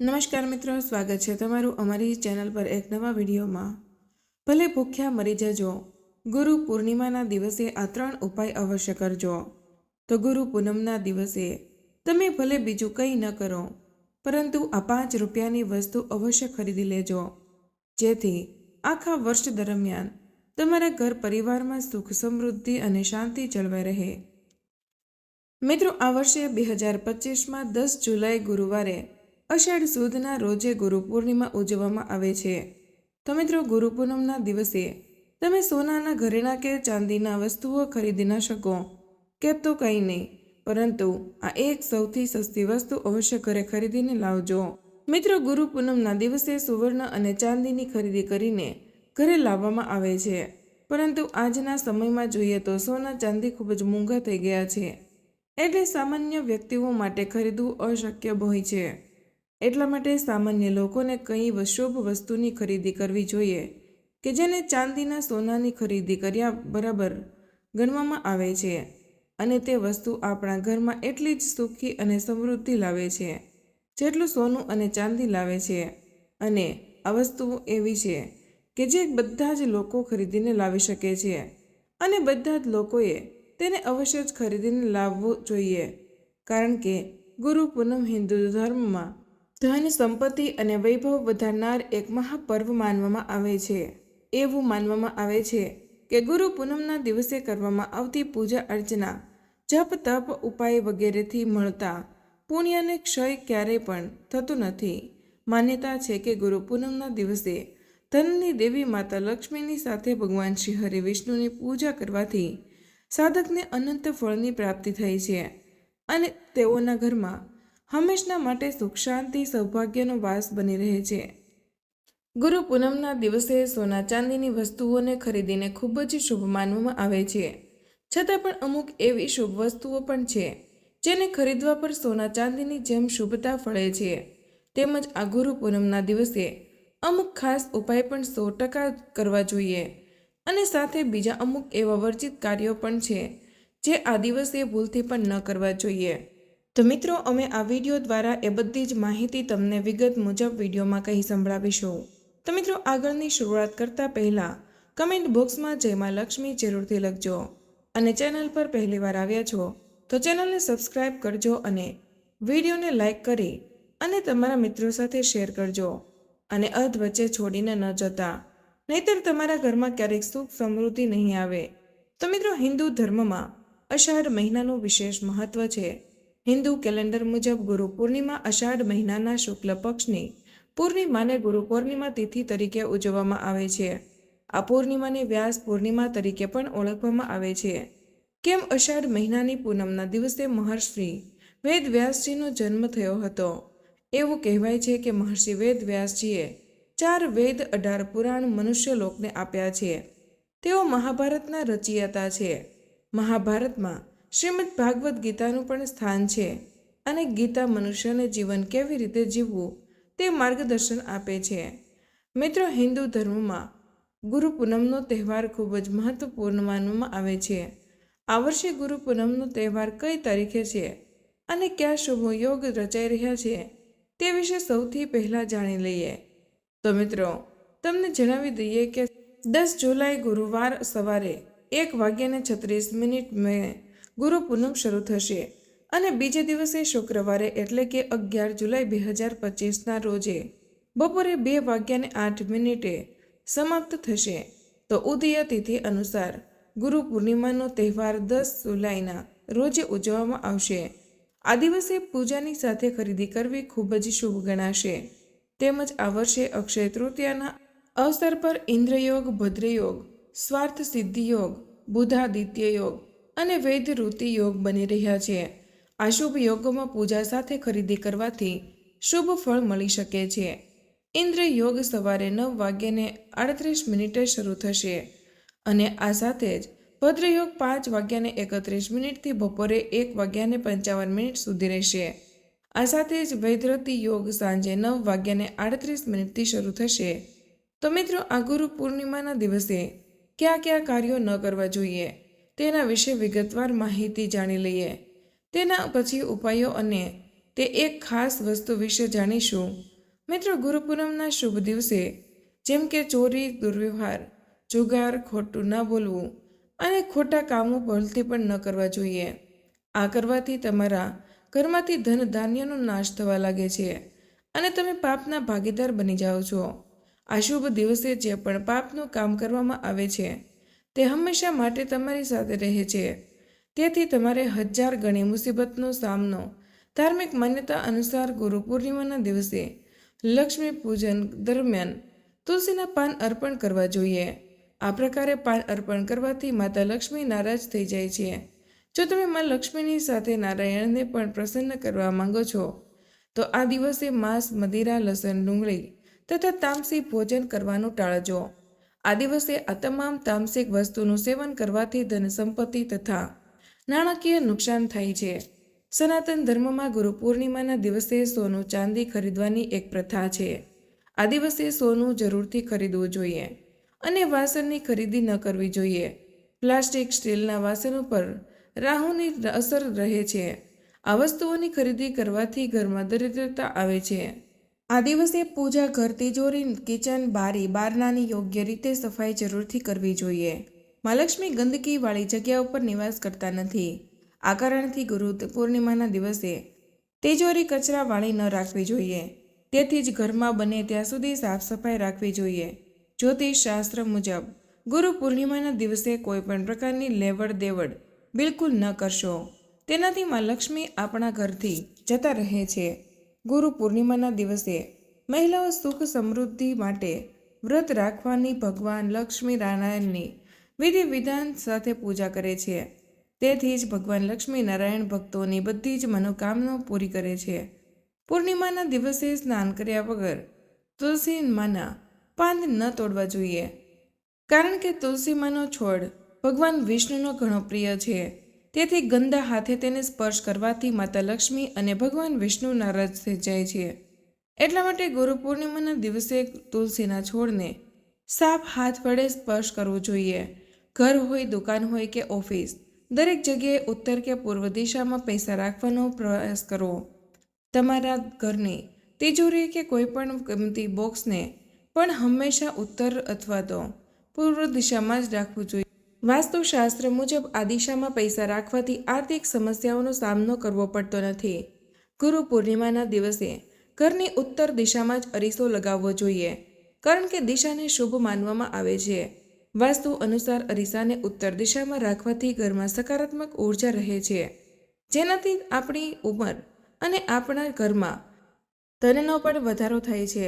નમસ્કાર મિત્રો, સ્વાગત છે તમારું અમારી ચેનલ પર એક નવા વિડીયોમાં. ભલે ભૂખ્યા મરી જજો, ગુરુ પૂર્ણિમાના દિવસે આ ત્રણ ઉપાય અવશ્ય કરજો. તો ગુરુ પૂનમના દિવસે તમે ભલે બીજું કંઈ ન કરો, પરંતુ આ પાંચ રૂપિયાની વસ્તુ અવશ્ય ખરીદી લેજો. જેથી આખા વર્ષ દરમિયાન તમારા ઘર પરિવારમાં સુખ સમૃદ્ધિ અને શાંતિ જળવાઈ રહે. મિત્રો, આ વર્ષે બે હજાર પચીસમાં દસ જુલાઈ ગુરુવારે અષાઢ સુદના રોજે ગુરુ પૂર્ણિમા ઉજવવામાં આવે છે. તો મિત્રો, ગુરુ પૂનમના દિવસે તમે સોનાના ઘરેણા કે ચાંદીના વસ્તુઓ ખરીદી ન શકો કે તો કંઈ નહીં. પરંતુ આ એક સૌથી સસ્તી વસ્તુ અવશ્ય ઘરે ખરીદીને લાવજો. મિત્રો, ગુરુ પૂનમના દિવસે સુવર્ણ અને ચાંદીની ખરીદી કરીને ઘરે લાવવામાં આવે છે. પરંતુ આજના સમયમાં જોઈએ તો સોના, ચાંદી ખૂબ જ મોંઘા થઈ ગયા છે. એટલે સામાન્ય વ્યક્તિઓ માટે ખરીદવું અશક્ય હોય છે. એટલા માટે સામાન્ય લોકોને કંઈ શુભ વસ્તુની ખરીદી કરવી જોઈએ કે જેને ચાંદીના સોનાની ખરીદી કર્યા બરાબર ગણવામાં આવે છે. અને તે વસ્તુ આપણા ઘરમાં એટલી જ સુખી અને સમૃદ્ધિ લાવે છે, જેટલું સોનું અને ચાંદી લાવે છે. અને આ વસ્તુઓ એવી છે કે જે બધા જ લોકો ખરીદીને લાવી શકે છે અને બધા જ લોકોએ તેને અવશ્ય જ ખરીદીને લાવવું જોઈએ. કારણ કે ગુરુ પૂનમ હિન્દુ ધર્મમાં ધન, સંપત્તિ અને વૈભવ વધારનાર એક મહાપર્વ માનવામાં આવે છે. એવું માનવામાં આવે છે કે ગુરુ પૂનમના દિવસે કરવામાં આવતી પૂજા અર્ચના, જપ, તપ, ઉપાય વગેરેથી મળતા પુણ્યને ક્ષય ક્યારેય પણ થતું નથી. માન્યતા છે કે ગુરુ પૂનમના દિવસે ધનની દેવી માતા લક્ષ્મીની સાથે ભગવાન શ્રી હરિ વિષ્ણુની પૂજા કરવાથી સાધકને અનંત ફળની પ્રાપ્તિ થઈ છે અને તેઓના ઘરમાં હંમેશના માટે સુખ, શાંતિ, સૌભાગ્યનો વાસ બની રહે છે. ગુરુ પૂનમના દિવસે સોના ચાંદીની વસ્તુઓને ખરીદીને ખૂબ જ શુભ માનવામાં આવે છે. છતાં પણ અમુક એવી શુભ વસ્તુઓ પણ છે, જેને ખરીદવા પર સોના ચાંદીની જેમ શુભતા ફળે છે. તેમજ આ ગુરુ પૂનમના દિવસે અમુક ખાસ ઉપાય પણ સો ટકા કરવા જોઈએ. અને સાથે બીજા અમુક એવા વર્જિત કાર્યો પણ છે, જે આ દિવસે ભૂલથી પણ ન કરવા જોઈએ. તો મિત્રો, અમે આ વીડિયો દ્વારા એ બધી જ માહિતી તમને વિગત મુજબ વિડીયોમાં કહી સંભળાવીશું. તો મિત્રો, આગળની શરૂઆત કરતાં પહેલાં કમેન્ટ બોક્સમાં જયમાં લક્ષ્મી જરૂરથી લખજો અને ચેનલ પર પહેલીવાર આવ્યા છો, તો ચેનલને સબસ્ક્રાઇબ કરજો અને વિડીયોને લાઇક કરી અને તમારા મિત્રો સાથે શેર કરજો અને અધ વચ્ચે છોડીને ન જતા. નહીતર તમારા ઘરમાં ક્યારેક સુખ સમૃદ્ધિ નહીં આવે. તો મિત્રો, હિન્દુ ધર્મમાં અષાઢ મહિનાનું વિશેષ મહત્વ છે. હિન્દુ કેલેન્ડર મુજબ ગુરુ પૂર્ણિમા અષાઢ મહિનાના શુક્લ પક્ષની પૂર્ણિમાને ગુરુ પૂર્ણિમા તિથિ તરીકે ઉજવવામાં આવે છે. આ પૂર્ણિમાને વ્યાસ પૂર્ણિમા તરીકે પણ ઓળખવામાં આવે છે. કેમ અષાઢ મહિનાની પૂનમના દિવસે મહર્ષિ વેદ વ્યાસજીનો જન્મ થયો હતો? એવું કહેવાય છે કે મહર્ષિ વેદ વ્યાસજીએ ચાર વેદ અઢાર પુરાણ મનુષ્ય લોકને આપ્યા છે. તેઓ મહાભારતના રચયિતા છે. મહાભારતમાં શ્રીમદ ભાગવદ્ ગીતાનું પણ સ્થાન છે અને ગીતા મનુષ્યને જીવન કેવી રીતે જીવવું તે માર્ગદર્શન આપે છે. મિત્રો, હિન્દુ ધર્મમાં ગુરુ પૂનમનો તહેવાર ખૂબ જ મહત્વપૂર્ણ માનવામાં આવે છે. આ વર્ષે ગુરુ પૂનમનો તહેવાર કઈ તારીખે છે અને કયા શુભ યોગ રચાઈ રહ્યા છે તે વિશે સૌથી પહેલાં જાણી લઈએ. તો મિત્રો, તમને જણાવી દઈએ કે દસ જુલાઈ ગુરુવાર સવારે એક વાગ્યાને છત્રીસ મિનિટ મેં ગુરુ પૂનમ શરૂ થશે. અને બીજે દિવસે શુક્રવારે એટલે કે અગિયાર જુલાઈ બે હજાર પચીસના રોજે બપોરે બે વાગ્યાને આઠ મિનિટે સમાપ્ત થશે. તો ઉદય તિથિ અનુસાર ગુરુ પૂર્ણિમાનો તહેવાર દસ જુલાઈના રોજે ઉજવવામાં આવશે. આ દિવસે પૂજાની સાથે ખરીદી કરવી ખૂબ જ શુભ ગણાશે. તેમજ આ વર્ષે અક્ષય તૃતીયાના અવસર પર ઇન્દ્રયોગ, ભદ્રયોગ, સ્વાર્થ સિદ્ધિયોગ બુધાદિત્ય યોગ અને વૈધ ઋતિ યોગ બની રહ્યા છે. આ શુભ યોગોમાં પૂજા સાથે ખરીદી કરવાથી શુભ ફળ મળી શકે છે. ઇન્દ્ર યોગ સવારે નવ વાગ્યાને આડત્રીસ મિનિટે શરૂ થશે અને આ સાથે જ ભદ્રયોગ પાંચ વાગ્યાને એકત્રીસ મિનિટથી બપોરે એક વાગ્યાને પંચાવન મિનિટ સુધી રહેશે. આ સાથે જ વૈદ્રતી યોગ સાંજે નવ વાગ્યાને આડત્રીસ મિનિટથી શરૂ થશે. તો મિત્રો, આ ગુરુ પૂર્ણિમાના દિવસે કયા કયા કાર્યો ન કરવા જોઈએ? તેના વિશે વિગતવાર માહિતી જાણી લઈએ. તેના પછી ઉપાયો અને તે એક ખાસ વસ્તુ વિશે જાણીશું. મિત્રો ગુરુ પૂનમના શુભ દિવસે જેમ કે ચોરી, દુર્વ્યવહાર, જુગાર, ખોટું ન બોલવું અને ખોટા કામો ભૂલથી પણ ન કરવા જોઈએ. આ કરવાથી તમારા ઘરમાંથી ધન ધાન્યનો નાશ થવા લાગે છે અને તમે પાપના ભાગીદાર બની જાઓ છો. આ શુભ દિવસે જે પણ પાપનું કામ કરવામાં આવે છે તે હંમેશા માટે તમારી સાથે રહે છે. તેથી તમારે હજાર ગણી મુસીબતનો સામનો ધાર્મિક માન્યતા અનુસાર ગુરુ પૂર્ણિમાના દિવસે લક્ષ્મી પૂજન દરમિયાન તુલસીના પાન અર્પણ કરવા જોઈએ. આ પ્રકારે પાન અર્પણ કરવાથી માતા લક્ષ્મી નારાજ થઈ જાય છે. જો તમે મા લક્ષ્મીની સાથે નારાયણને પણ પ્રસન્ન કરવા માંગો છો, તો આ દિવસે માંસ, મદિરા, લસણ, ડુંગળી તથા તામસી ભોજન કરવાનું ટાળજો. આ દિવસે આ તમામ તામસિક વસ્તુનું સેવન કરવાથી ધન સંપત્તિ તથા નાણાકીય નુકસાન થાય છે. સનાતન ધર્મમાં ગુરુ પૂર્ણિમાના દિવસે સોનું ચાંદી ખરીદવાની એક પ્રથા છે. આ દિવસે સોનું જરૂરથી ખરીદવું જોઈએ અને વાસણની ખરીદી ન કરવી જોઈએ. પ્લાસ્ટિક, સ્ટીલના વાસણ ઉપર રાહુની અસર રહે છે. આ વસ્તુઓની ખરીદી કરવાથી ઘરમાં દરિદ્રતા આવે છે. આ દિવસે પૂજા ઘર તિજોરી કિચન, બારી, બારણાની યોગ્ય રીતે સફાઈ જરૂરથી કરવી જોઈએ. મહાલક્ષ્મી ગંદકીવાળી જગ્યા ઉપર નિવાસ કરતા નથી. આ કારણથી ગુરુ પૂર્ણિમાના દિવસે તિજોરી કચરાવાળી ન રાખવી જોઈએ. તેથી જ ઘરમાં બને ત્યાં સુધી સાફ સફાઈ રાખવી જોઈએ. જ્યોતિષ શાસ્ત્ર મુજબ, ગુરુ પૂર્ણિમાના દિવસે કોઈ પણ પ્રકારની લેવડ દેવડ બિલકુલ ન કરશો. તેનાથી મા લક્ષ્મી આપણા ઘરથી જતા રહે છે. ગુરુ પૂર્ણિમાના દિવસે મહિલાઓ સુખ સમૃદ્ધિ માટે વ્રત રાખવાની ભગવાન લક્ષ્મી નારાયણની વિધિ વિધાન સાથે પૂજા કરે છે. તેથી જ ભગવાન લક્ષ્મી નારાયણ ભક્તોની બધી જ મનોકામનાઓ પૂરી કરે છે. પૂર્ણિમાના દિવસે સ્નાન કર્યા વગર તુલસી માના પાન ન તોડવા જોઈએ. કારણ કે તુલસીમાનો છોડ ભગવાન વિષ્ણુનો ઘણો પ્રિય છે. તેથી ગંદા હાથે તેને સ્પર્શ કરવાથી માતા લક્ષ્મી અને ભગવાન વિષ્ણુ નારાજ થઈ જાય છે. એટલા માટે ગુરુ પૂર્ણિમાના દિવસે તુલસીના છોડને સાફ હાથ વડે સ્પર્શ કરવો જોઈએ. ઘર હોય, દુકાન હોય કે ઓફિસ, દરેક જગ્યાએ ઉત્તર કે પૂર્વ દિશામાં પૈસા રાખવાનો પ્રયાસ કરો. તમારા ઘરની, તિજોરી કે કોઈ પણ કિંમતી બોક્સને પણ હંમેશા ઉત્તર અથવા તો પૂર્વ દિશામાં જ રાખવું જોઈએ. વાસ્તુશાસ્ત્ર મુજબ આ દિશામાં પૈસા રાખવાથી આર્થિક સમસ્યાઓનો સામનો કરવો પડતો નથી. ગુરુ પૂર્ણિમાના દિવસે ઘરની ઉત્તર દિશામાં જ અરીસો લગાવવો જોઈએ, કારણ કે દિશાને શુભ માનવામાં આવે છે. વાસ્તુ અનુસાર અરીસાને ઉત્તર દિશામાં રાખવાથી ઘરમાં સકારાત્મક ઊર્જા રહે છે. જેનાથી આપણી ઉંમર અને આપણા ઘરમાં ધનનો પણ વધારો થાય છે.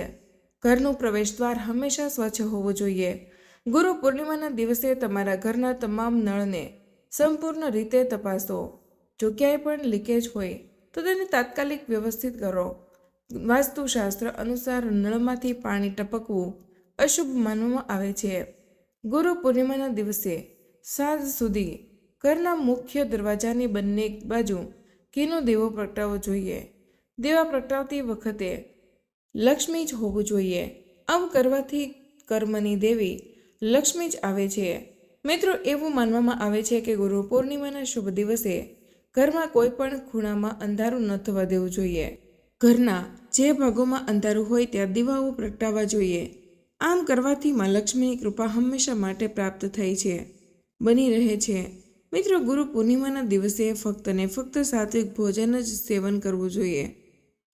ઘરનું પ્રવેશદ્વાર હંમેશા સ્વચ્છ હોવું જોઈએ. ગુરુ પૂર્ણિમાના દિવસે તમારા ઘરના તમામ નળને સંપૂર્ણ રીતે તપાસો. જો ક્યાંય પણ લીકેજ હોય, તો તેને તાત્કાલિક વ્યવસ્થિત કરો. વાસ્તુશાસ્ત્ર અનુસાર નળમાંથી પાણી ટપકવું અશુભ માનવામાં આવે છે. ગુરુ પૂર્ણિમાના દિવસે સાંજ સુધી ઘરના મુખ્ય દરવાજાની બંને બાજુ ઘીનો દેવો પ્રગટાવવો જોઈએ. દેવા પ્રગટાવતી વખતે લક્ષ્મી જ હોવું જોઈએ. આમ કરવાથી કર્મની દેવી લક્ષ્મી જ આવે છે. મિત્રો, એવું માનવામાં આવે છે કે ગુરુ પૂર્ણિમાના શુભ દિવસે ઘરમાં કોઈ પણ ખૂણામાં અંધારું ન થવા દેવું જોઈએ. ઘરના જે ભાગોમાં અંધારું હોય ત્યાં દીવાઓ પ્રગટાવવા જોઈએ. આમ કરવાથી માં લક્ષ્મીની કૃપા હંમેશા માટે પ્રાપ્ત થઈ છે. બની રહે છે. મિત્રો, ગુરુ પૂર્ણિમાના દિવસે ફક્ત ને ફક્ત સાત્વિક ભોજન જ સેવન કરવું જોઈએ.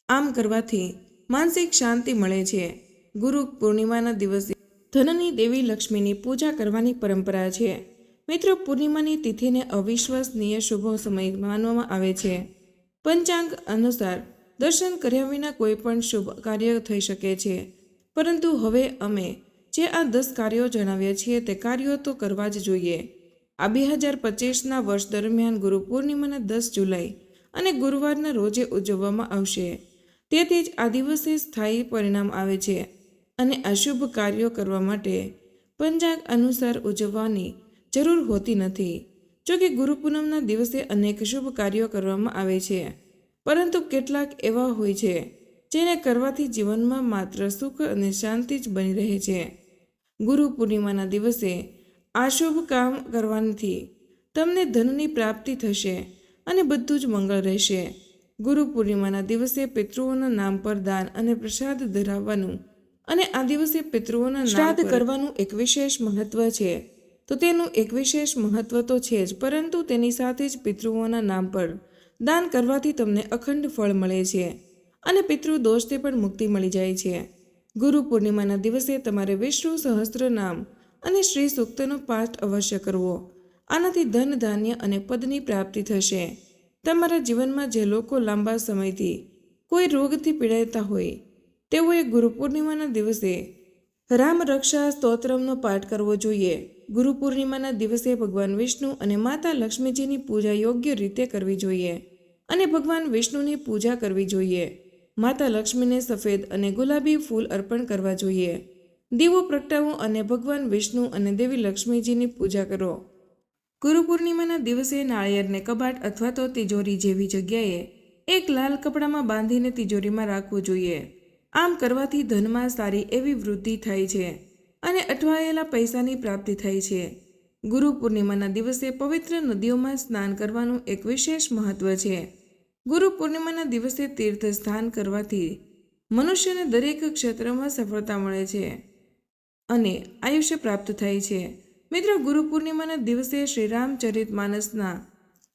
આમ કરવાથી માનસિક શાંતિ મળે છે. ગુરુ પૂર્ણિમાના દિવસે ધનની દેવી લક્ષ્મીની પૂજા કરવાની પરંપરા છે. મિત્રો, પૂર્ણિમાની તિથિને અવિશ્વસનીય શુભ સમય માનવામાં આવે છે. પંચાંગ અનુસાર દર્શન કર્યા વિના કોઈ પણ શુભ કાર્ય થઈ શકે છે. પરંતુ હવે અમે જે આ દસ કાર્યો જણાવ્યા છીએ તે કાર્યો તો કરવા જ જોઈએ. આ બે હજાર પચીસના વર્ષ દરમિયાન ગુરુ પૂર્ણિમાના દસ જુલાઈ અને ગુરુવારના રોજે ઉજવવામાં આવશે. તેથી જ આ દિવસે સ્થાયી પરિણામ આવે છે. અને અશુભ કાર્યો કરવા માટે પંજાગ અનુસાર ઉજવવાની જરૂર હોતી નથી. જો કે ગુરુ પૂનમના દિવસે અનેક શુભ કાર્યો કરવામાં આવે છે, પરંતુ કેટલાક એવા હોય છે, જેને કરવાથી જીવનમાં માત્ર સુખ અને શાંતિ જ બની રહે છે. ગુરુ પૂર્ણિમાના દિવસે આ શુભ કામ કરવાથી તમને ધનની પ્રાપ્તિ થશે અને બધું જ મંગળ રહેશે. ગુરુ પૂર્ણિમાના દિવસે પિતૃઓના નામ પર દાન અને પ્રસાદ ધરાવવાનું અને આ દિવસે પિતૃઓના શ્રાદ્ધ કરવાનું એક વિશેષ મહત્વ છે. તો તેનું એક વિશેષ મહત્વ તો છે જ પરંતુ તેની સાથે જ પિતૃઓના નામ પર દાન કરવાથી તમને અખંડ ફળ મળે છે અને પિતૃ દોષથી પણ મુક્તિ મળી જાય છે. ગુરુ પૂર્ણિમાના દિવસે તમારે વિષ્ણુ સહસ્ત્ર નામ અને શ્રી સૂક્તનો પાઠ અવશ્ય કરવો. આનાથી ધન ધાન્ય અને પદની પ્રાપ્તિ થશે. તમારા જીવનમાં જે લોકો લાંબા સમયથી કોઈ રોગથી પીડાતા હોય તેઓએ ગુરુ પૂર્ણિમાના દિવસે રામ રક્ષા સ્તોત્રમનો પાઠ કરવો જોઈએ. ગુરુ પૂર્ણિમાના દિવસે ભગવાન વિષ્ણુ અને માતા લક્ષ્મીજીની પૂજા યોગ્ય રીતે કરવી જોઈએ અને ભગવાન વિષ્ણુની પૂજા કરવી જોઈએ. માતા લક્ષ્મીને સફેદ અને ગુલાબી ફૂલ અર્પણ કરવા જોઈએ. દીવો, પ્રગટાવો અને ભગવાન વિષ્ણુ અને દેવી લક્ષ્મીજીની પૂજા કરો. ગુરુ પૂર્ણિમાના દિવસે નાળિયેરને કબાટ અથવા તો તિજોરી જેવી જગ્યાએ એક લાલ કપડામાં બાંધીને તિજોરીમાં રાખવું જોઈએ. આમ કરવાથી ધનમાં સારી એવી વૃદ્ધિ થાય છે અને અટવાયેલા પૈસાની પ્રાપ્તિ થાય છે. ગુરુ પૂર્ણિમાના દિવસે પવિત્ર નદીઓમાં સ્નાન કરવાનું એક વિશેષ મહત્વ છે. ગુરુ પૂર્ણિમાના દિવસે તીર્થ સ્થાન કરવાથી મનુષ્યને દરેક ક્ષેત્રમાં સફળતા મળે છે અને આયુષ્ય પ્રાપ્ત થાય છે. મિત્રો, ગુરુ પૂર્ણિમાના દિવસે શ્રી રામચરિત માનસના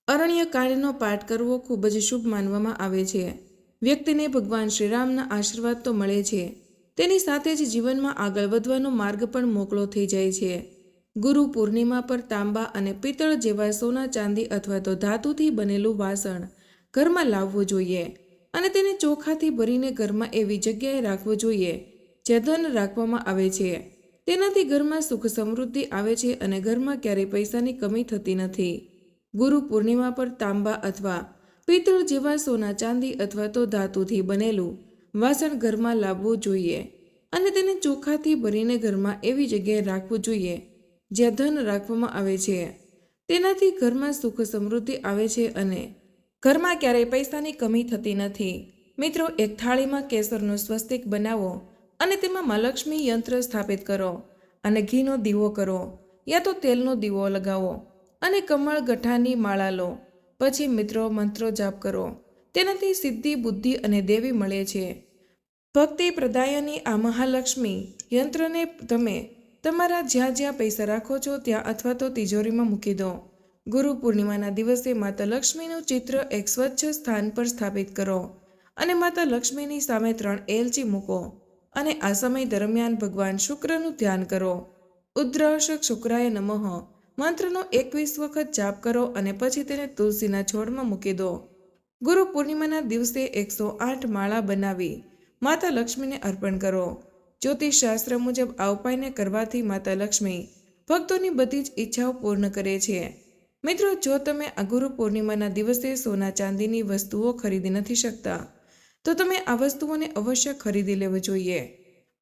અરણ્ય કાળનો પાઠ કરવો ખૂબ જ શુભ માનવામાં આવે છે. વ્યક્તિને ભગવાન શ્રીરામના આશીર્વાદ તો મળે છે. તેની સાથે જ જીવનમાં આગળ વધવાનો માર્ગ પણ મોકળો થઈ જાય છે. ગુરુ પૂર્ણિમા પર તાંબા અને પિત્તળ જેવા સોના ચાંદી અથવા તો ધાતુથી બનેલું વાસણ ઘરમાં લાવવું જોઈએ અને તેને ચોખાથી ભરીને ઘરમાં એવી જગ્યાએ રાખવું જોઈએ, જ્યાં ધન રાખવામાં આવે છે. તેનાથી ઘરમાં સુખ સમૃદ્ધિ આવે છે અને ઘરમાં ક્યારેય પૈસાની કમી થતી નથી. ગુરુ પૂર્ણિમા પર તાંબા અથવા પિત્તળ જેવા સોના ચાંદી અથવા તો ધાતુથી બનેલું વાસણ ઘરમાં લાવવું જોઈએ અને તેને ચોખાથી ભરીને ઘરમાં એવી જગ્યાએ રાખવું જોઈએ જ્યાં ધન રાખવામાં આવે છે. તેનાથી ઘરમાં સુખ સમૃદ્ધિ આવે છે અને ઘરમાં ક્યારેય પૈસાની કમી થતી નથી. મિત્રો, એક થાળીમાં કેસરનું સ્વસ્તિક બનાવો અને તેમાં મહાલક્ષ્મી યંત્ર સ્થાપિત કરો અને ઘીનો દીવો કરો યા તો તેલનો દીવો લગાવો અને કમળ ગઠાની માળા લો પછી મિત્રો મંત્રો જાપ કરો. તેનાથી સિદ્ધિ, બુદ્ધિ અને દેવી મળે છે. ભક્તિ પ્રદાયની આ મહાલક્ષ્મી યંત્રને તમે તમારા જ્યાં જ્યાં પૈસા રાખો છો ત્યાં અથવા તો તિજોરીમાં મૂકી દો. ગુરુ પૂર્ણિમાના દિવસે માતા લક્ષ્મીનું ચિત્ર એક સ્વચ્છ સ્થાન પર સ્થાપિત કરો અને માતા લક્ષ્મીની સામે ત્રણ એલચી મૂકો અને આ સમય દરમિયાન ભગવાન શુક્રનું ધ્યાન કરો. ઉદ્રાશક શુક્રાય નમઃ. મંત્રનો એકવીસ વખત જાપ કરો અને પછી તેને તુલસીના છોડમાં મૂકી દો. ગુરુ પૂર્ણિમાના દિવસે એકસો આઠ માળા બનાવી માતા લક્ષ્મીને અર્પણ કરો. જ્યોતિષ શાસ્ત્ર મુજબ આ ઉપાયને કરવાથી માતા લક્ષ્મી ભક્તોની બધી જ ઈચ્છાઓ પૂર્ણ કરે છે. મિત્રો, જો તમે આ ગુરુ પૂર્ણિમાના દિવસે સોના ચાંદીની વસ્તુઓ ખરીદી નથી શકતા, તો તમે આ વસ્તુઓને અવશ્ય ખરીદી લેવી જોઈએ.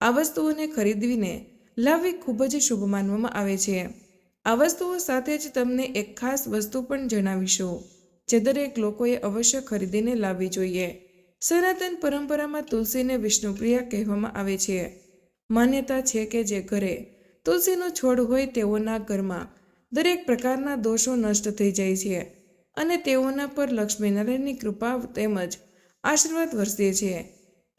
આ વસ્તુઓને ખરીદવીને લાવવી ખૂબ જ શુભ માનવામાં આવે છે. આ વસ્તુઓ સાથે જ તમને એક ખાસ વસ્તુ પણ જણાવીશું, જે દરેક લોકોએ અવશ્ય ખરીદીને લાવવી જોઈએ. સનાતન પરંપરામાં તુલસીને વિષ્ણુપ્રિયા કહેવામાં આવે છે. માન્યતા છે કે જે ઘરે તુલસીનો છોડ હોય તેઓના ઘરમાં દરેક પ્રકારના દોષો નષ્ટ થઈ જાય છે અને તેઓના પર લક્ષ્મીનારાયણની કૃપા તેમજ આશીર્વાદ વરસે છે.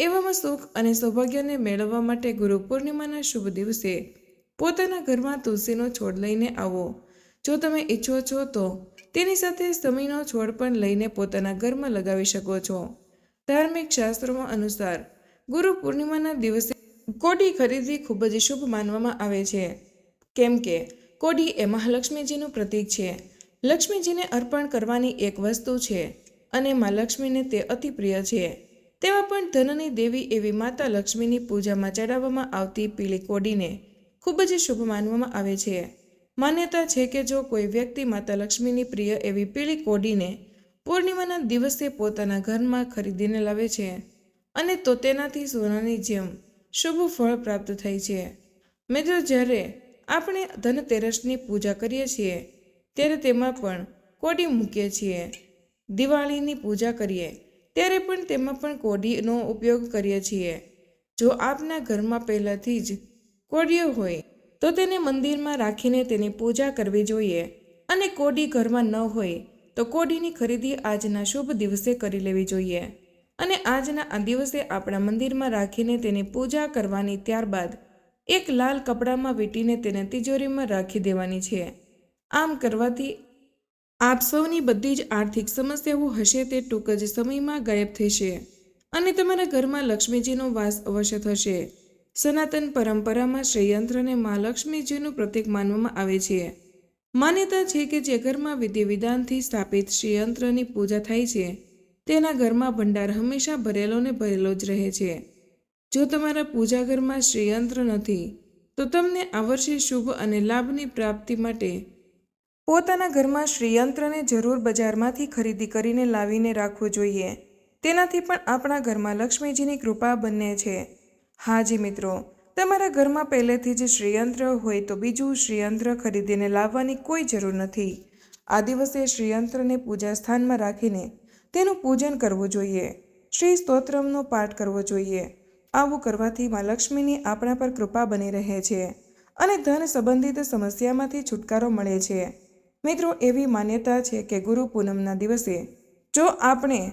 એવામાં સુખ અને સૌભાગ્યને મેળવવા માટે ગુરુ પૂર્ણિમાના શુભ દિવસે પોતાના ઘરમાં તુલસીનો છોડ લઈને આવો. જો તમે ઈચ્છો છો તો. તેની સાથે સમીનો છોડ પણ લઈને પોતાના ઘરમાં લગાવી શકો છો. ધાર્મિક શાસ્ત્રોમાં અનુસાર, ગુરુ પૂર્ણિમાના દિવસે કોડી ખરીદી ખૂબ જ શુભ માનવામાં આવે છે. કેમ કે, કોડી એ મહાલક્ષ્મીજીનું પ્રતીક છે. લક્ષ્મીજીને અર્પણ કરવાની એક વસ્તુ છે અને મા લક્ષ્મીને તે અતિ પ્રિય છે. તેમાં પણ ધનની દેવી એવી માતા લક્ષ્મીની પૂજામાં ચડાવવામાં આવતી પીળી કોડીને ખૂબ જ શુભ માનવામાં આવે છે. માન્યતા છે કે જો કોઈ વ્યક્તિ માતા લક્ષ્મીની પ્રિય એવી પીળી કોડીને પૂર્ણિમાના દિવસે પોતાના ઘરમાં ખરીદીને લાવે છે અને તો તેનાથી સોનાની જેમ શુભ ફળ પ્રાપ્ત થાય છે. મિત્રો, જ્યારે આપણે ધનતેરસની પૂજા કરીએ છીએ, ત્યારે તેમાં પણ કોડી મૂકીએ છીએ. દિવાળીની પૂજા કરીએ, ત્યારે પણ તેમાં પણ કોડીનો ઉપયોગ કરીએ છીએ. જો આપના ઘરમાં પહેલાંથી જ કોડીઓ હોય, તો તેને મંદિરમાં રાખીને તેની પૂજા કરવી જોઈએ. અને કોડી ઘરમાં ન હોય, તો કોડીની ખરીદી આજના શુભ દિવસે કરી લેવી જોઈએ. અને આજના આ દિવસે આપણા મંદિરમાં રાખીને તેની પૂજા કરવાની ત્યારબાદ, એક લાલ કપડામાં વીંટીને તેને તિજોરીમાં રાખી દેવાની છે. આમ કરવાથી આપ સૌની બધી જ આર્થિક સમસ્યાઓ હશે તે ટૂંક જ સમયમાં ગાયબ થશે. અને તમારા ઘરમાં લક્ષ્મીજીનો વાસ અવશ્ય થશે. સનાતન પરંપરામાં શ્રીયંત્રને મા લક્ષ્મીજીનું પ્રતીક માનવામાં આવે છે. માન્યતા છે કે જે ઘરમાં વિધિ વિધાનથી સ્થાપિત શ્રીયંત્રની પૂજા થાય છે, તેના ઘરમાં ભંડાર હંમેશા ભરેલો ને ભરેલો જ રહે છે. જો તમારા પૂજા ઘરમાં શ્રીયંત્ર નથી, તો તમને આ વર્ષે શુભ અને લાભની પ્રાપ્તિ માટે પોતાના ઘરમાં શ્રીયંત્રને જરૂર બજારમાંથી ખરીદી કરીને લાવીને રાખવું જોઈએ. તેનાથી પણ આપણા ઘરમાં લક્ષ્મીજીની કૃપા બંને છે. હા જી મિત્રો, તમારા ઘરમાં પહેલેથી જ શ્રીયંત્ર હોય તો બીજું શ્રીયંત્ર ખરીદીને લાવવાની કોઈ જરૂર નથી. આ દિવસે શ્રીયંત્રને પૂજા સ્થાનમાં રાખીને તેનું પૂજન કરવું જોઈએ. શ્રી સ્તોત્રમનો પાઠ કરવો જોઈએ. આવું કરવાથી મા લક્ષ્મીની આપણા પર કૃપા બની રહે છે અને ધન સંબંધિત સમસ્યામાંથી છુટકારો મળે છે. મિત્રો, એવી માન્યતા છે કે ગુરુ પૂનમના દિવસે જો આપણે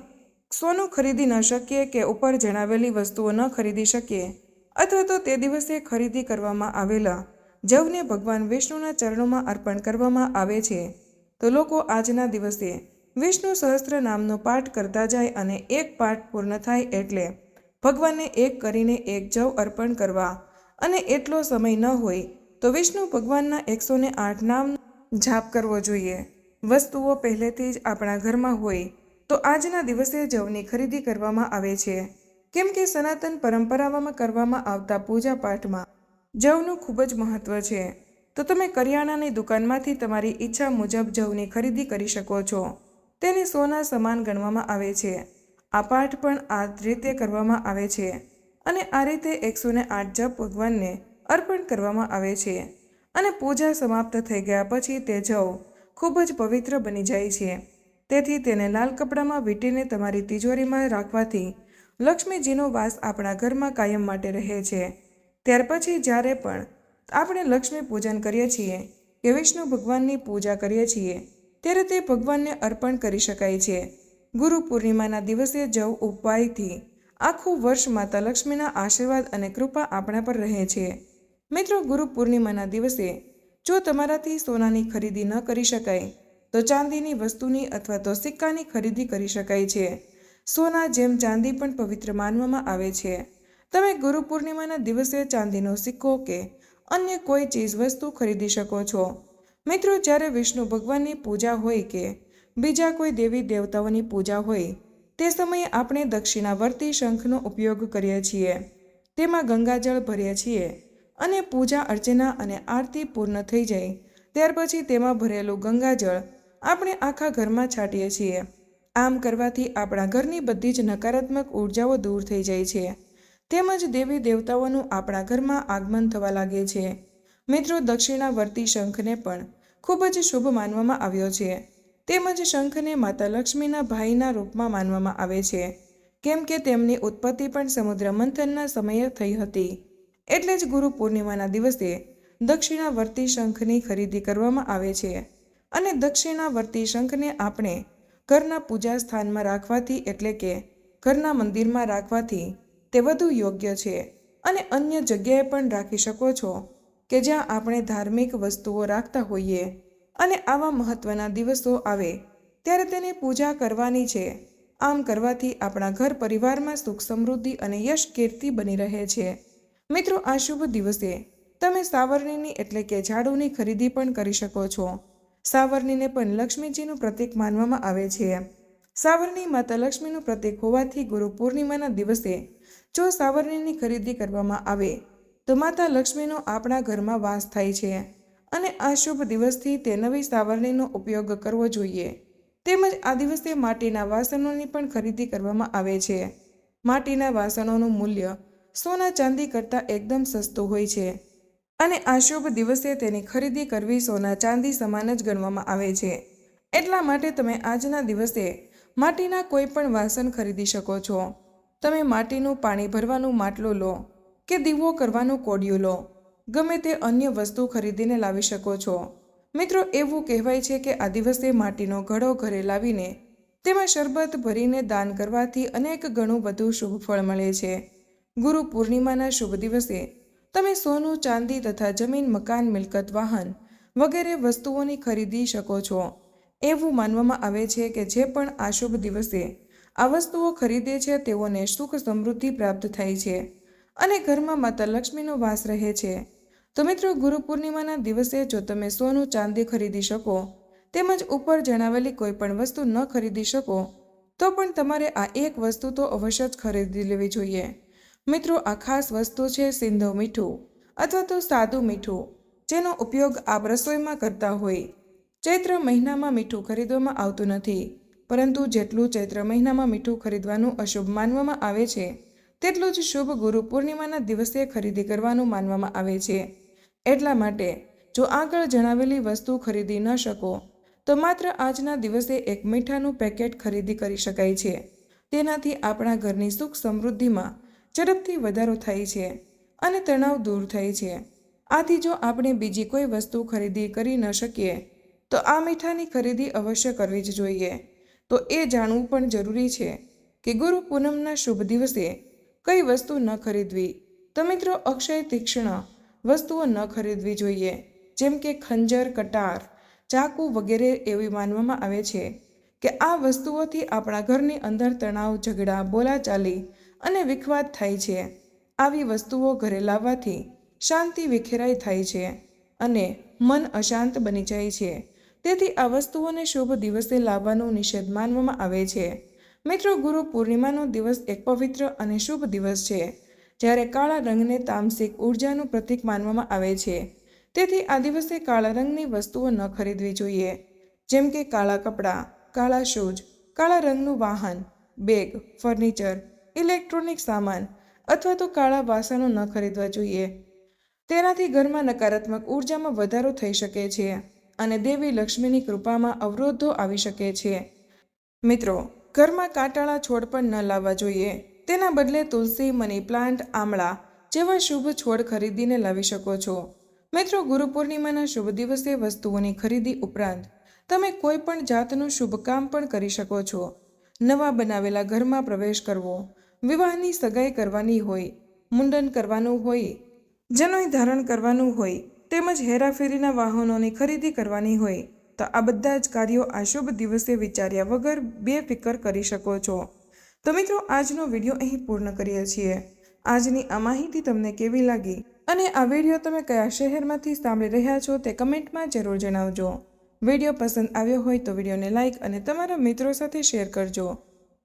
સોનું ખરીદી ન શકીએ કે ઉપર જણાવેલી વસ્તુઓ ન ખરીદી શકીએ, અથવા તો તે દિવસે ખરીદી કરવામાં આવેલા જવને ભગવાન વિષ્ણુના ચરણોમાં અર્પણ કરવામાં આવે છે. તો લોકો આજના દિવસે વિષ્ણુ સહસ્ત્ર નામનો પાઠ કરતા જાય અને એક પાઠ પૂર્ણ થાય એટલે ભગવાનને એક કરીને એક જવ અર્પણ કરવા અને એટલો સમય ન હોય તો વિષ્ણુ ભગવાનના એકસો ને આઠ નામ જાપ કરવો જોઈએ. વસ્તુઓ પહેલેથી જ આપણા ઘરમાં હોય તો આજના દિવસે જવની ખરીદી કરવામાં આવે છે. કેમ કે સનાતન પરંપરામાં કરવામાં આવતા પૂજા પાઠમાં જવનું ખૂબ જ મહત્વ છે. તો તમે કરિયાણાની દુકાનમાંથી તમારી ઈચ્છા મુજબ જવની ખરીદી કરી શકો છો. તેને સોના સમાન ગણવામાં આવે છે. આ પાઠ પણ આ રીતે કરવામાં આવે છે. અને આ રીતે એકસો ને આઠ જપ ભગવાનને અર્પણ કરવામાં આવે છે. અને પૂજા સમાપ્ત થઈ ગયા પછી તે જવ ખૂબ જ પવિત્ર બની જાય છે. તેથી તેને લાલ કપડામાં વીંટીને તમારી તિજોરીમાં રાખવાથી લક્ષ્મીજીનો વાસ આપણા ઘરમાં કાયમ માટે રહે છે. ત્યાર પછી જ્યારે પણ આપણે લક્ષ્મી પૂજન કરીએ છીએ કે વિષ્ણુ ભગવાનની પૂજા કરીએ છીએ, ત્યારે તે ભગવાનને અર્પણ કરી શકાય છે. ગુરુ પૂર્ણિમાના દિવસે જવ ઉપાયથી આખું વર્ષ માતા લક્ષ્મીના આશીર્વાદ અને કૃપા આપણા પર રહે છે. મિત્રો, ગુરુ પૂર્ણિમાના દિવસે જો તમારાથી સોનાની ખરીદી ન કરી શકાય તો ચાંદીની વસ્તુની અથવા તો સિક્કાની ખરીદી કરી શકાય છે. સોના જેમ ચાંદી પણ પવિત્ર માનવામાં આવે છે. તમે ગુરુ પૂર્ણિમાના દિવસે ચાંદીનો સિક્કો કે અન્ય કોઈ ચીજ વસ્તુ ખરીદી શકો છો. મિત્રો, જ્યારે વિષ્ણુ ભગવાનની પૂજા હોય કે બીજા કોઈ દેવી દેવતાઓની પૂજા હોય, તે સમયે આપણે દક્ષિણાવર્તી શંખનો ઉપયોગ કરીએ છીએ. તેમાં ગંગાજળ ભરીએ છીએ અને પૂજા અર્ચના અને આરતી પૂર્ણ થઈ જાય. ત્યાર પછી તેમાં ભરેલું ગંગાજળ આપણે આખા ઘરમાં છાંટીએ છીએ. આમ કરવાથી આપણા ઘરની બધી જ નકારાત્મક ઉર્જાઓ દૂર થઈ જાય છે. તેમજ દેવી દેવતાઓનું આપણા ઘરમાં આગમન થવા લાગે છે. મિત્રો દક્ષિણાવર્તી શંખને પણ ખૂબ જ શુભ માનવામાં આવ્યો છે. તેમજ શંખને માતા લક્ષ્મીના ભાઈના રૂપમાં માનવામાં આવે છે. કેમ કે તેમની ઉત્પત્તિ પણ સમુદ્ર મંથનના સમયે થઈ હતી. એટલે જ ગુરુ પૂર્ણિમાના દિવસે દક્ષિણાવર્તી શંખની ખરીદી કરવામાં આવે છે. અને દક્ષિણાવર્તી શંખને આપણે ઘરના પૂજા સ્થાનમાં રાખવાથી એટલે કે ઘરના મંદિરમાં રાખવાથી તે વધુ યોગ્ય છે. અને અન્ય જગ્યાએ પણ રાખી શકો છો કે જ્યાં આપણે ધાર્મિક વસ્તુઓ રાખતા હોઈએ અને આવા મહત્ત્વના દિવસો આવે ત્યારે તેની પૂજા કરવાની છે. આમ કરવાથી આપણા ઘર પરિવારમાં સુખ સમૃદ્ધિ અને યશ કીર્તિ બની રહે છે. મિત્રો, આ શુભ દિવસે તમે સાવરણીની એટલે કે ઝાડુની ખરીદી પણ કરી શકો છો. સાવરણીને પણ લક્ષ્મીજીનું પ્રતીક માનવામાં આવે છે. સાવરણી માતા લક્ષ્મીનું પ્રતીક હોવાથી ગુરુ પૂર્ણિમાના દિવસે જો સાવરણીની ખરીદી કરવામાં આવે, તો માતા લક્ષ્મીનો આપણા ઘરમાં વાસ થાય છે અને આ શુભ દિવસથી તે નવી સાવરણીનો ઉપયોગ કરવો જોઈએ. તેમજ આ દિવસે માટીના વાસણોની પણ ખરીદી કરવામાં આવે છે. માટીના વાસણોનું મૂલ્ય સોના ચાંદી કરતાં એકદમ સસ્તું હોય છે. અને આ શુભ દિવસે તેની ખરીદી કરવી સોના ચાંદી સમાન જ ગણવામાં આવે છે. એટલા માટે તમે આજના દિવસે માટીના કોઈ પણ વાસણ ખરીદી શકો છો. તમે માટીનું પાણી ભરવાનું માટલું લો કે દીવો કરવાનું કોડિયું લો. ગમે તે અન્ય વસ્તુ ખરીદીને લાવી શકો છો. મિત્રો, એવું કહેવાય છે કે આ દિવસે માટીનો ઘડો ઘરે લાવીને તેમાં શરબત ભરીને દાન કરવાથી અનેક ગણું વધુ શુભ ફળ મળે છે. ગુરુ પૂર્ણિમાના શુભ દિવસે તમે સોનું, ચાંદી તથા જમીન, મકાન, મિલકત, વાહન વગેરે વસ્તુઓની ખરીદી શકો છો. એવું માનવામાં આવે છે કે જે પણ આ શુભ દિવસે આ વસ્તુઓ ખરીદે છે, તેઓને સુખ સમૃદ્ધિ પ્રાપ્ત થાય છે અને ઘરમાં માતા લક્ષ્મીનો વાસ રહે છે. તો મિત્રો, ગુરુ પૂર્ણિમાના દિવસે જો તમે સોનું, ચાંદી ખરીદી શકો, તેમજ ઉપર જણાવેલી કોઈ પણ વસ્તુ ન ખરીદી શકો, તો પણ તમારે આ એક વસ્તુ તો અવશ્ય જ ખરીદી લેવી જોઈએ. મિત્રો, આ ખાસ વસ્તુ છે સિંધો મીઠું અથવા તો સાદું મીઠું, જેનો ઉપયોગ આપ રસોઈમાં કરતા હોય. ચૈત્ર મહિનામાં મીઠું ખરીદવામાં આવતું નથી, પરંતુ જેટલું ચૈત્ર મહિનામાં મીઠું ખરીદવાનું અશુભ માનવામાં આવે છે, તેટલું જ શુભ ગુરુ પૂર્ણિમાના દિવસે ખરીદી કરવાનું માનવામાં આવે છે. એટલા માટે, જો આગળ જણાવેલી વસ્તુ ખરીદી ન શકો, તો માત્ર આજના દિવસે એક મીઠાનું પેકેટ ખરીદી કરી શકાય છે. તેનાથી આપણા ઘરની સુખ સમૃદ્ધિમાં ઝડપથી વધારો થાય છે અને તણાવ દૂર થાય છે. આથી જો આપણે બીજી કોઈ વસ્તુ ખરીદી કરી ન શકીએ, તો આ મીઠાની ખરીદી અવશ્ય કરવી જ જોઈએ. તો એ જાણવું પણ જરૂરી છે કે ગુરુ પૂનમના શુભ દિવસે કઈ વસ્તુ ન ખરીદવી. તો મિત્રો, અક્ષય તીક્ષ્ણ વસ્તુઓ ન ખરીદવી જોઈએ, જેમ કે ખંજર, કટાર, ચાકુ વગેરે એવી માનવામાં આવે છે કે આ વસ્તુઓથી આપણા ઘરની અંદર તણાવ, ઝઘડા, બોલાચાલી અને વિખવાદ થાય છે. આવી વસ્તુઓ ઘરે લાવવાથી શાંતિ વિખેરાઈ થાય છે અને મન અશાંત બની જાય છે. તેથી આ વસ્તુઓને શુભ દિવસે લાવવાનો નિષેધ માનવામાં આવે છે. મિત્રો, ગુરુ પૂર્ણિમાનો દિવસ એક પવિત્ર અને શુભ દિવસ છે. જ્યારે કાળા રંગને તામસિક ઉર્જાનું પ્રતીક માનવામાં આવે છે. તેથી આ દિવસે કાળા રંગની વસ્તુઓ ન ખરીદવી જોઈએ. જેમ કે કાળા કપડાં, કાળા શૂઝ, કાળા રંગનું વાહન, બેગ, ફર્નિચર ઇલેક્ટ્રોનિક સામાન અથવા તો કાળા વાસણો ન ખરીદવા જોઈએ. તેનાથી ઘરમાં નકારાત્મક ઉર્જામાં વધારો થઈ શકે છે અને દેવી લક્ષ્મીની કૃપામાં અવરોધો આવી શકે છે. મિત્રો, ઘરમાં કાંટાળા છોડ પણ ન લાવવા જોઈએ. તેના બદલે તુલસી, મની પ્લાન્ટ, આમળા જેવા શુભ છોડ ખરીદીને લાવી શકો છો. મિત્રો, ગુરુ પૂર્ણિમાના શુભ દિવસે વસ્તુઓની ખરીદી ઉપરાંત તમે કોઈ પણ જાતનું શુભ કામ પણ કરી શકો છો. નવા બનાવેલા ઘરમાં પ્રવેશ કરવો વિવાહની સગાઈ કરવાની હોય, મુંડન કરવાનું હોય જનોય ધારણ કરવાનું હોય, તેમજ હેરાફેરીના વાહનોની ખરીદી કરવાની હોય, તો આ બધા જ કાર્યો આ શુભ દિવસે વિચાર્યા વગર બેફિકર કરી શકો છો. તો મિત્રો, આજનો વીડિયો અહીં પૂર્ણ કરીએ છીએ. આજની આ માહિતી તમને કેવી લાગી અને આ વીડિયો તમે કયા શહેરમાંથી સાંભળી રહ્યા છો તે કમેન્ટમાં જરૂર જણાવજો. વીડિયો પસંદ આવ્યો હોય તો વિડીયોને લાઇક અને તમારા મિત્રો સાથે શેર કરજો.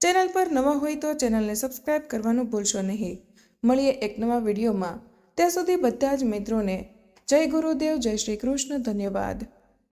ચેનલ પર નવા હોય તો ચેનલને સબસ્ક્રાઇબ કરવાનું ભૂલશો નહીં. મળીએ એક નવા વિડીયોમાં. ત્યાં સુધી બધા જ મિત્રોને જય ગુરુદેવ, જય શ્રી કૃષ્ણ, ધન્યવાદ.